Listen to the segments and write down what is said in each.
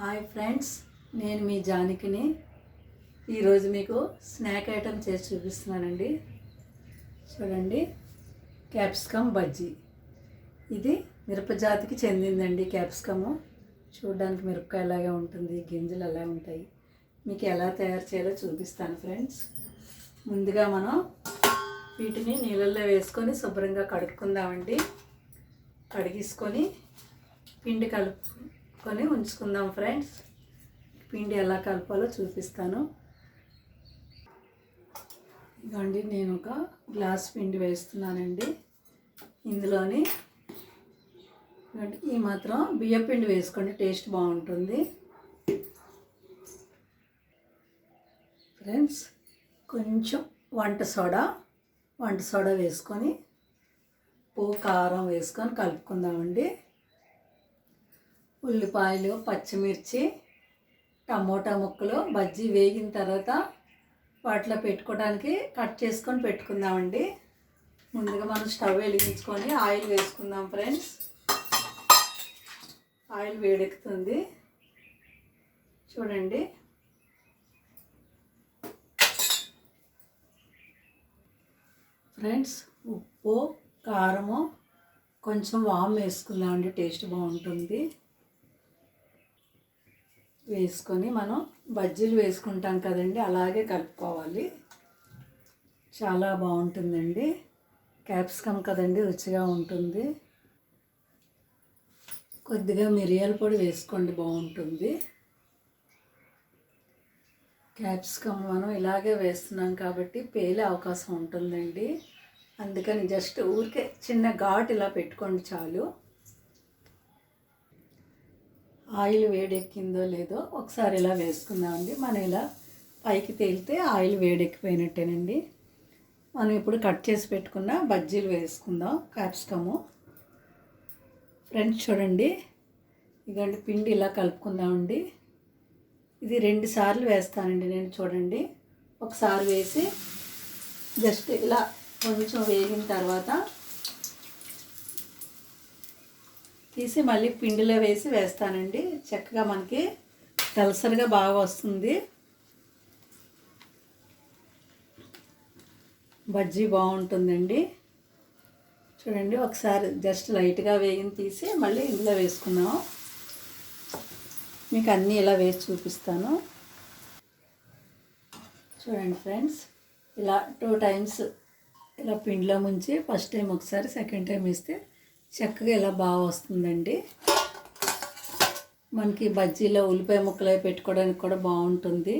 Hi friends నేను మీ జానకిని. ఈరోజు మీకు స్నాక్ ఐటమ్ చేసి చూపిస్తున్నానండి. చూడండి క్యాప్సికమ్ బజ్జీ. ఇది మిరపజాతికి చెందిందండి క్యాప్సికము. చూడడానికి మిరపకాయలాగా ఉంటుంది గింజలు అలా ఉంటాయి. మీకు ఎలా తయారు చేయాలో చూపిస్తాను ఫ్రెండ్స్. ముందుగా మనం వీటిని నీళ్ళల్లో వేసుకొని శుభ్రంగా కడుక్కుందామండి. కడిగేసుకొని పిండి కలుపు కలుపుకొని ఉంచుకుందాం ఫ్రెండ్స్. పిండి ఎలా కలపాలో చూపిస్తాను. ఇదండి నేను ఒక గ్లాస్ పిండి వేస్తున్నానండి. ఇందులోని ఈ మాత్రం బియ్య పిండి వేసుకోండి టేస్ట్ బాగుంటుంది. ఫ్రెండ్స్ కొంచెం వంట సోడా వంట సోడా వేసుకొని ఉప్పు కారం వేసుకొని కలుపుకుందామండి. ఉల్లిపాయలు పచ్చిమిర్చి టమోటా ముక్కలు బజ్జీ వేగిన తర్వాత వాటిలో పెట్టుకోవడానికి కట్ చేసుకొని పెట్టుకుందామండి. ముందుగా మనం స్టవ్ వెలిగించుకొని ఆయిల్ వేసుకుందాం ఫ్రెండ్స్. ఆయిల్ వేడెక్కుతుంది. చూడండి. ఫ్రెండ్స్ ఉప్పు కారము కొంచెం వామ్ వేసుకుందామండి టేస్ట్ బాగుంటుంది. వేసుకొని మనం బజ్జీలు వేసుకుంటాం కదండి అలాగే కలుపుకోవాలి. చాలా బాగుంటుందండి. క్యాప్సికమ్ కదండి రుచిగా ఉంటుంది. కొద్దిగా మిరియాల పొడి వేసుకోండి బాగుంటుంది. క్యాప్సికమ్ మనం ఇలాగే వేస్తున్నాం కాబట్టి పేలే అవకాశం ఉంటుందండి. అందుకని జస్ట్ ఊరికే చిన్న ఘాట్ ఇలా పెట్టుకోండి చాలు. ఆయిల్ వేడెక్కిందో లేదో ఒకసారి ఇలా వేసుకుందామండి. మనం ఇలా పైకి తేలితే ఆయిల్ వేడెక్కిపోయినట్టేనండి. మనం ఇప్పుడు కట్ చేసి పెట్టుకున్న బజ్జీలు వేసుకుందాం క్యాప్సికము. ఫ్రెండ్స్ చూడండి ఇదండి పిండి ఇలా కలుపుకుందామండి. ఇది రెండు సార్లు వేస్తానండి నేను చూడండి. ఒకసారి వేసి జస్ట్ ఇలా కొంచెం వేగిన తర్వాత తీసి మళ్ళీ పిండిలో వేసి వేస్తానండి. చక్కగా మనకి దలసరిగా బాగా వస్తుంది. బజ్జీ బాగుంటుందండి. చూడండి ఒకసారి జస్ట్ లైట్గా వేగిన తీసి మళ్ళీ ఇందులో వేసుకున్నాం మీకు అన్నీ ఇలా వేసి చూపిస్తాను. చూడండి ఫ్రెండ్స్ ఇలా టూ టైమ్స్ ఇలా పిండిలో ముంచి ఫస్ట్ టైం ఒకసారి సెకండ్ టైం వేస్తే చక్కగా ఇలా బాగా వస్తుందండి. మనకి బజ్జీలో ఉల్లిపాయ ముక్కలు అవి పెట్టుకోవడానికి కూడా బాగుంటుంది.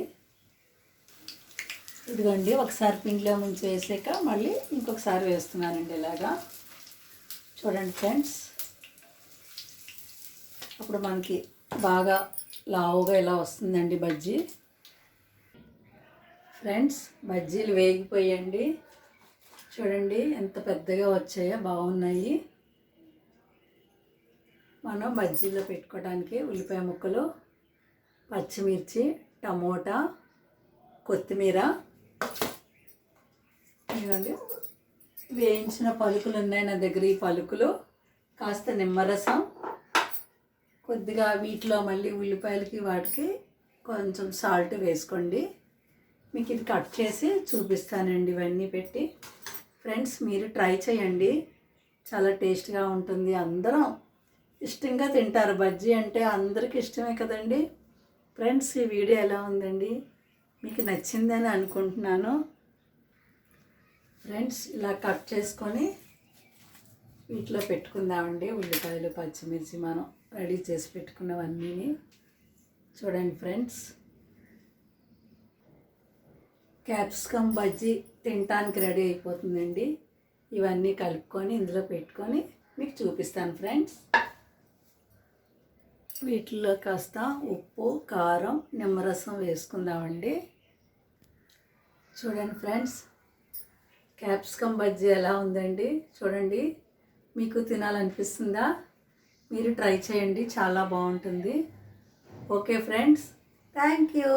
ఇదిగోండి ఒకసారి పిండిలో ముంచి వేసాక మళ్ళీ ఇంకొకసారి వేస్తున్నానండి ఇలాగా. చూడండి ఫ్రెండ్స్ అప్పుడు మనకి బాగా లావుగా ఇలా వస్తుందండి బజ్జీ. ఫ్రెండ్స్ బజ్జీలు వేగిపోయండి చూడండి ఎంత పెద్దగా వచ్చాయో బాగున్నాయి. మనం బజ్జీలో పెట్టుకోవడానికి ఉల్లిపాయ ముక్కలు పచ్చిమిర్చి టమోటా కొత్తిమీర. ఇవ్వండి వేయించిన పలుకులు ఉన్నాయి నా దగ్గర ఈ పలుకులు. కాస్త నిమ్మరసం. కొద్దిగా వీటిలో మళ్ళీ ఉల్లిపాయలకి వాటికి కొంచెం సాల్ట్ వేసుకోండి. మీకు ఇది కట్ చేసి చూపిస్తానండి ఇవన్నీ పెట్టి. ఫ్రెండ్స్ మీరు ట్రై చేయండి. చాలా టేస్ట్గా ఉంటుంది అందరం. ఇష్టంగా తింటారు బజ్జీ అంటే అందరికి ఇష్టమే కదండి. ఫ్రెండ్స్ ఈ వీడియో ఎలా ఉందండి? మీకు నచ్చిందని అనుకుంటున్నాను. ఫ్రెండ్స్ ఇలా కట్ చేసుకొని వీటిలో పెట్టుకుందామండి. ఉల్లిపాయలు పచ్చిమిర్చి మనం రెడీ చేసి పెట్టుకున్నవన్నీ చూడండి ఫ్రెండ్స్. క్యాప్సికమ్ బజ్జీ తినటానికి రెడీ అయిపోతుందండి. ఇవన్నీ కలుపుకొని ఇందులో పెట్టుకొని మీకు చూపిస్తాను ఫ్రెండ్స్. వీటిలో కాస్త ఉప్పు కారం నిమ్మరసం వేసుకుందామండి. చూడండి ఫ్రెండ్స్ క్యాప్సికమ్ బజ్జీ ఎలా ఉందండి? చూడండి మీకు తినాలనిపిస్తుందా? మీరు ట్రై చేయండి చాలా బాగుంటుంది. Okay friends thank you.